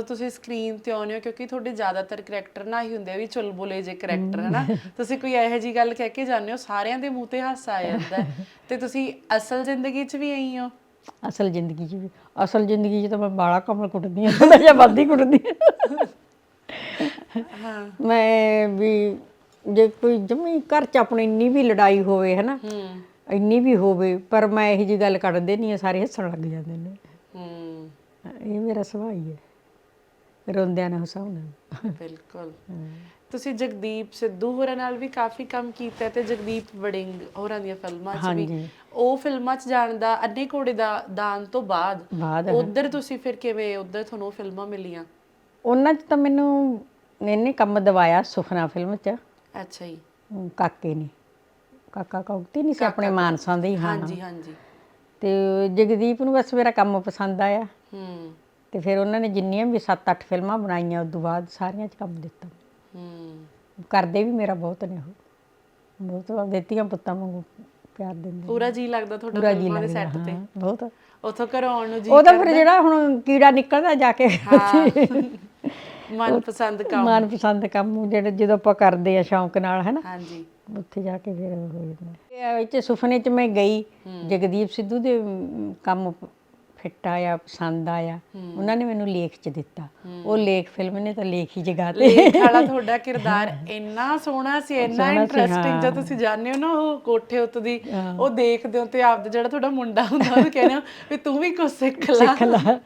ਜਦੋਂ ਤੁਸੀਂ ਸਕਰੀਨ ਤੇ ਆਉਂਦੇ ਹੋ ਕਿਉਂਕਿ ਤੁਹਾਡੇ ਜ਼ਿਆਦਾਤਰ ਕਰੈਕਟਰ ਨਾ ਹੀ ਹੁੰਦੇ ਵੀ ਚੁਲਬੁਲੇ ਜੇ ਕਰੈਕਟਰ ਹਨਾ? ਤੁਸੀਂ ਕੋਈ ਇਹੋ ਜੀ ਗੱਲ ਕਹਿ ਕੇ ਜਾਂਦੇ ਹੋ ਸਾਰਿਆਂ ਦੇ ਮੂੰਹ ਤੇ ਹਾਸਾ ਆ ਜਾਂਦਾ। ਤੇ ਤੁਸੀਂ ਅਸਲ ਜ਼ਿੰਦਗੀ 'ਚ ਵੀ ਐਂ ਹੋ ਅਸਲ ਜ਼ਿੰਦਗੀ 'ਚ ਵੀ। ਅਸਲ ਜ਼ਿੰਦਗੀ 'ਚ ਤਾਂ ਮੈਂ ਬਾਲਾ ਕਮਲ ਕੁੱਟਦੀ ਹਾਂ ਵੱਧ ਹੀ ਕੁੱਟਦੀ ਹਾਂ। ਮੈਂ ਵੀ ਜੇ ਕੋਈ ਜਮੀ ਘਰ 'ਚ ਆਪਣੀ ਇੰਨੀ ਵੀ ਲੜਾਈ ਹੋਵੇ ਹੈ ਨਾ ਹੂੰ। ਇੰਨੀ ਵੀ ਹੋਵੇ ਪਰ ਮੈਂ ਇਹੋ ਜੀ ਗੱਲ ਕੱਢਦੇ ਨਹੀਂ ਸਾਰੇ ਹੱਸਣ ਲੱਗ ਜਾਂਦੇ ਨੇ। ਹੂੰ। ਇਹ ਮੇਰਾ ਸੁਭਾਅ ਹੀ ਹੈ। ਰੋਂਦਿਆਂ ਨਾਲ ਹਸਾਉਣਾ ਬਿਲਕੁਲ। ਤੁਸੀਂ ਜਗਦੀਪ ਸਿੱਧੂ ਹੋਰਾਂ ਨਾਲ ਵੀ ਕਾਫੀ ਕੰਮ ਕੀਤਾ ਤੇ ਜਗਦੀਪ ਵੜਿੰਗ ਹੋਰਾਂ ਦੀਆਂ ਫਿਲਮਾਂ 'ਚ ਵੀ। ਉਹ ਫਿਲਮਾਂ 'ਚ ਜਾਣ ਦਾ ਅੰਨੇ ਘੋੜੇ ਦਾ ਦਾਨ ਤੋਂ ਬਾਅਦ ਉਧਰ ਤੁਸੀਂ ਫਿਰ ਕਿਵੇਂ ਉਧਰ ਤੁਹਾਨੂੰ ਫਿਲਮਾਂ ਮਿਲੀਆਂ? ਉਹਨਾਂ 'ਚ ਤਾਂ ਮੈਨੂੰ ਇਹਨੇ ਕੰਮ ਦਵਾਇਆ ਸੁਖਨਾ ਫਿਲਮ 'ਚ। ਅੱਛਾ ਜੀ। ਕਾਕੇ ਨੇ। ਕਾਕਾ ਕੌਕਤੀ ਨਹੀਂ ਸੀ ਆਪਣੇ ਮਾਨਸਾਂ ਦੇ ਹੀ ਹਾਂ। ਹਾਂਜੀ ਹਾਂਜੀ। ਤੇ ਜਗਦੀਪ ਨੂੰ ਬਸ ਮੇਰਾ ਕੰਮ ਪਸੰਦ ਆਇਆ। ਹੂੰ। ਤੇ ਫਿਰ ਉਹਨਾਂ ਨੇ ਜਿੰਨੀਆਂ ਵੀ 7-8 ਫਿਲਮਾਂ ਬਣਾਈਆਂ ਉਸ ਤੋਂ ਬਾਅਦ ਸਾਰੀਆਂ 'ਚ ਕੰਮ ਦਿੱਤਾ। ਹੂੰ। ਕਰਦੇ ਵੀ ਮੇਰਾ ਬਹੁਤ ਨੇ ਉਹ। ਬਹੁਤ ਆਪਦੇ ਧੀਆਂ ਪੁੱਤਾਂ ਵਾਂਗੂ ਪਿਆਰ ਦਿੰਦੇ ਪੂਰਾ ਜੀ ਲੱਗਦਾ ਤੁਹਾਡਾ ਫਿਲਮਾਂ ਦੇ ਸੈੱਟ ਤੇ? ਬਹੁਤ। ਉਥੋਂ ਘਰੋਂ ਆਉਣ ਨੂੰ ਜੀ ਉਹਦਾ ਫਿਰ ਜਿਹੜਾ ਹੁਣ ਕੀੜਾ ਨਿਕਲਦਾ ਜਾ ਕੇ। ਮਨਪਸੰਦ ਕੰਮ। ਮਨਪਸੰਦ ਕੰਮ ਜਿਹੜੇ ਜਦੋਂ ਆਪਾਂ ਕਰਦੇ ਆ ਸ਼ੌਂਕ ਨਾਲ ਹੈ ਨਾ ਹਾਂਜੀ। ਉੱਥੇ ਜਾ ਕੇ ਫਿਰ ਹੋ ਜਾਂਦਾ। ਇਹ ਵਿੱਚ ਸੁਪਨੇ 'ਚ ਮੈਂ ਗਈ ਜਗਦੀਪ ਸਿੱਧੂ ਦੇ ਕੰਮ ਫਿੱਟ ਆਇਆ ਪਸੰਦ ਆਇਆ ਉਹਨਾਂ ਨੇ ਮੈਨੂੰ ਲੇਖ 'ਚ ਦਿੱਤਾ। ਉਹ ਲੇਖ ਫਿਲਮ ਨੇ ਤਾਂ ਲੇਖ ਹੀ ਜਗਾ ਤੇ। ਲੇਖ ਵਾਲਾ ਤੁਹਾਡਾ ਕਿਰਦਾਰ ਇੰਨਾ ਸੋਹਣਾ ਸੀ ਇੰਨਾ ਇੰਟਰਸਟਿੰਗ ਜਦ ਤੁਸੀਂ ਜਾਣਦੇ ਹੋ ਨਾ ਉਹ ਕੋਠੇ ਉੱਤੇ ਦੀ ਉਹ ਦੇਖਦੇ ਹੋ ਤੇ ਆਪਦਾ ਜਿਹੜਾ ਤੁਹਾਡਾ ਮੁੰਡਾ ਹੁੰਦਾ ਉਹ ਕਹਿੰਦੇ ਹੋ ਵੀ ਤੂੰ ਵੀ ਕੁਝ ਸਿੱਖ ਲੈ।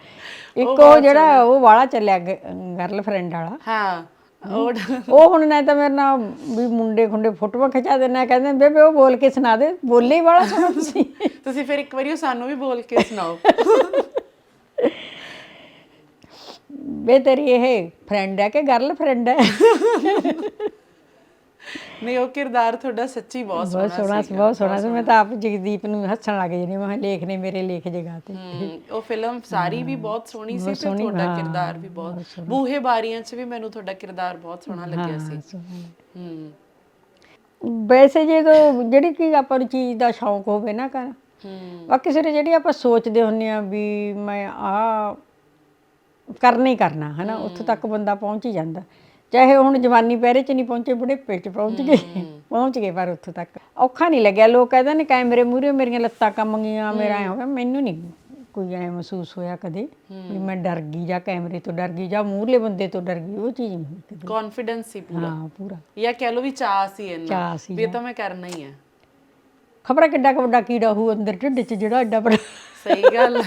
ਇੱਕ ਉਹ ਜਿਹੜਾ ਉਹ ਵਾਲਾ ਚੱਲਿਆ ਗਰਲਫ੍ਰੈਂਡ ਵਾਲਾ। ਹਾਂ ਉਹ ਉਹ ਹੁਣ ਨਾ ਤਾਂ ਮੇਰੇ ਨਾਲ ਵੀ ਮੁੰਡੇ ਖੁੰਡੇ ਫੋਟੋਆਂ ਖਿਚਾ ਦੇਣਾ ਕਹਿੰਦੇ ਬੇਬੇ ਉਹ ਬੋਲ ਕੇ ਸੁਣਾ ਦੇ ਬੋਲੇ ਹੀ ਵਾਲਾ ਸੁਣਾ ਤੁਸੀਂ। ਤੁਸੀਂ ਫਿਰ ਇੱਕ ਵਾਰੀ ਉਹ ਸਾਨੂੰ ਵੀ ਬੋਲ ਕੇ ਸੁਣਾਓ। ਬੇ ਤੇਰੀ ਇਹ ਫਰੈਂਡ ਹੈ ਕਿ ਗਰਲਫ੍ਰੈਂਡ ਹੈ? ਨਹੀਂ ਉਹ ਕਿਰਦਾਰ ਤੁਹਾਡਾ ਸੱਚੀ ਬਹੁਤ ਬਹੁਤ ਸੋਹਣਾ ਸੋਹਣਾ ਸੀ ਬਹੁਤ ਸੋਹਣਾ ਸੀ। ਮੈਂ ਤਾਂ ਆਪ ਜਗਦੀਪ ਨੂੰ ਹੱਸਣ ਲੱਗ ਜਣੀ ਮੈਂ ਲੇਖ ਨੇ ਮੇਰੇ ਲੇਖ ਜਗਾ ਤੇ। ਉਹ ਫਿਲਮ ਸਾਰੀ ਵੀ ਬਹੁਤ ਸੋਹਣੀ ਸੀ ਤੇ ਤੁਹਾਡਾ ਕਿਰਦਾਰ ਵੀ ਬਹੁਤ ਬੂਹੇ ਬਾਰੀਆਂ 'ਚ ਵੀ ਮੈਨੂੰ ਤੁਹਾਡਾ ਕਿਰਦਾਰ ਬਹੁਤ ਸੋਹਣਾ ਲੱਗਿਆ ਸੀ। ਹਮ ਵੈਸੇ ਜਦੋਂ ਜਿਹੜੀ ਕਿ ਆਪਾਂ ਨੂੰ ਚੀਜ਼ ਦਾ ਸ਼ੌਂਕ ਹੋਵੇ ਨਾ ਕਰ ਬਾਕੀ ਸਿਰੇ ਜਿਹੜੀ ਆਪਾਂ ਸੋਚਦੇ ਹੁੰਨੇ ਆ ਵੀ ਮੈਂ ਆ ਕਰਨਾ ਹੀ ਕਰਨਾ ਹਨਾ? ਉੱਥੇ ਤੱਕ ਬੰਦਾ ਪਹੁੰਚ ਹੀ ਜਾਂਦਾ। ਚਾਹੇ ਹੁਣ ਜਵਾਨੀ ਪਹਿਰੇ ਚ ਨਹੀਂ ਪਹੁੰਚੇ ਬੁਢੇਪੇ ਚ ਪਹੁੰਚ ਗਏ ਪਹੁੰਚ ਗਏ ਪਰ ਉੱਥੇ ਤੱਕ। ਔਖਾ ਨਹੀਂ ਲੱਗਿਆ। ਲੋਕ ਕਹਿੰਦੇ ਨੇ ਕੈਮਰੇ ਮੂਹਰੇ ਮੇਰੀਆਂ ਲੱਤਾਂ ਕੰਮ ਗਈਆਂ ਮੇਰਾ ਐ ਹੋ ਗਿਆ। ਮੈਨੂੰ ਨਹੀਂ ਕੋਈ ਐ ਮਹਿਸੂਸ ਹੋਇਆ ਕਦੇ ਵੀ ਮੈਂ ਡਰ ਗਈ ਜਾਂ ਕੈਮਰੇ ਤੋਂ ਡਰ ਗਈ ਜਾਂ ਮੂਹਰਲੇ ਬੰਦੇ ਤੋਂ ਡਰ ਗਈ ਉਹ ਚੀਜ਼ ਨਹੀਂ ਕਦੇ। ਕੌਨਫੀਡੈਂਸ ਸੀ ਪੂਰਾ। ਹਾਂ ਪੂਰਾ। ਜਾਂ ਕਹਿ ਲਓ ਵੀ ਚਾਹ ਸੀ ਸੀ ਵੀ ਇਹ ਤਾਂ ਮੈਂ ਕਰਨਾ ਹੀ ਹੈ ਖਬਰ ਕਿੱਡਾ ਕੁ ਵੱਡਾ ਕੀੜਾ ਹੋਊ ਅੰਦਰ ਢਿੱਡ 'ਚ ਜਿਹੜਾ ਐਡਾ ਬੜਾ ਸਹੀ ਗੱਲ।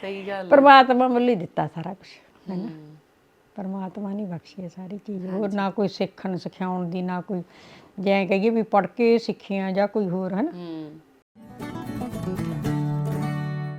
ਸਹੀ ਗੱਲ। ਪਰਮਾਤਮਾ ਵੱਲੋਂ ਹੀ ਦਿੱਤਾ ਸਾਰਾ ਕੁਝ ਹੈਨਾ ਪਰਮਾਤਮਾ ਨੇ ਬਖਸ਼ੀ ਹੈ ਸਾਰੀ ਚੀਜ਼ ਹੋਰ ਨਾ ਕੋਈ ਸਿੱਖਣ ਸਿਖਾਉਣ ਦੀ ਨਾ ਕੋਈ ਜੈ ਕਹੀਏ ਵੀ ਪੜ ਕੇ ਸਿੱਖੀਆਂ ਜਾਂ ਕੋਈ ਹੋਰ ਹੈ ਨਾ?